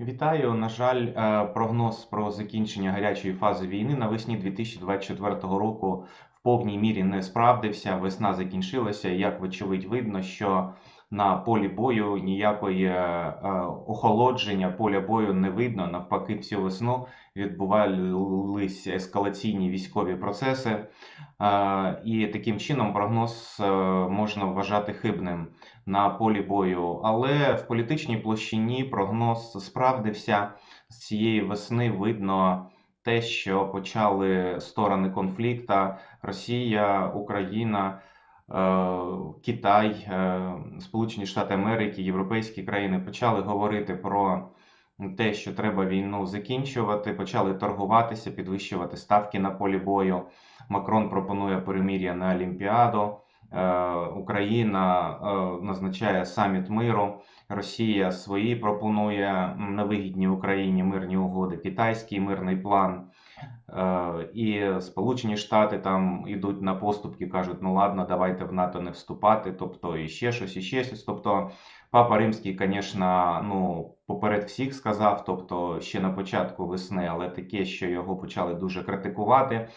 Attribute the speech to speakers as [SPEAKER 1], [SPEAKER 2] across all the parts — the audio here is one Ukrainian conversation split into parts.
[SPEAKER 1] Вітаю. На жаль, е, прогноз про закінчення гарячої фази війни навесні 2024 року в повній мірі не справдився. Весна закінчилася. Як вочевидь видно, що на полі бою ніякої е, е, охолодження поля бою не видно. Навпаки, всю весну відбувались ескалаційні військові процеси, Е, і таким чином прогноз можна вважати хибним на полі бою. Але в політичній площині прогноз справдився. З цієї весни видно те, що почали сторони конфлікта Росія, Україна. Е, Китай, е, Сполучені Штати Америки, європейські країни почали говорити про те, що треба війну закінчувати, почали торгуватися, підвищувати ставки на полі бою. Макрон пропонує перемир'я на Олімпіаду. Е, Україна назначає саміт миру. Росія свої пропонує м, невигідні Україні мирні угоди, китайський мирний план. Е, І Сполучені Штати там йдуть на поступки, кажуть, ну ладно, давайте в НАТО не вступати, тобто і ще щось, і ще щось. Тобто Папа Римський, звісно, ну, поперед всіх сказав, тобто ще на початку весни, але таке, що його почали дуже критикувати.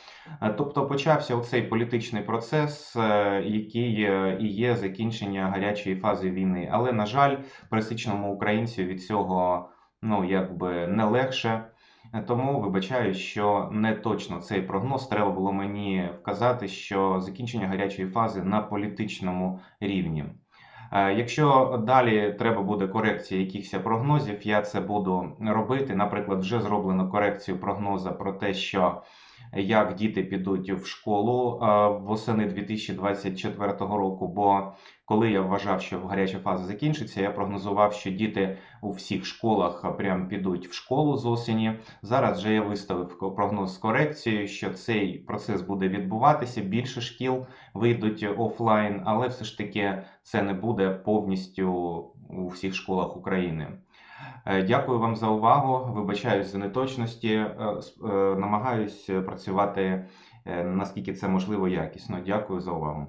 [SPEAKER 1] Е, Тобто почався оцей політичний процес, е, який і є закінчення гарячої фази війни. Але, на жаль, пересічному українцю від цього ну, якби не легше. Тому вибачаю, що не точно цей прогноз треба було мені вказати, що закінчення гарячої фази на політичному рівні. Е, Якщо далі треба буде корекція якихось прогнозів, я це буду робити. Наприклад, вже зроблено корекцію прогноза про те, що як діти підуть в школу е, восени 2024 року. Бо коли я вважав, що гаряча фаза закінчиться, я прогнозував, що діти у всіх школах прям підуть в школу з осені. Зараз вже я виставив прогноз з корекцією, що цей процес буде відбуватися. Більше шкіл вийдуть офлайн, але все ж таки це не буде повністю у всіх школах України. Е, Дякую вам за увагу. Вибачаюсь за неточності. Е, е, Намагаюсь працювати наскільки це можливо якісно. Дякую за увагу.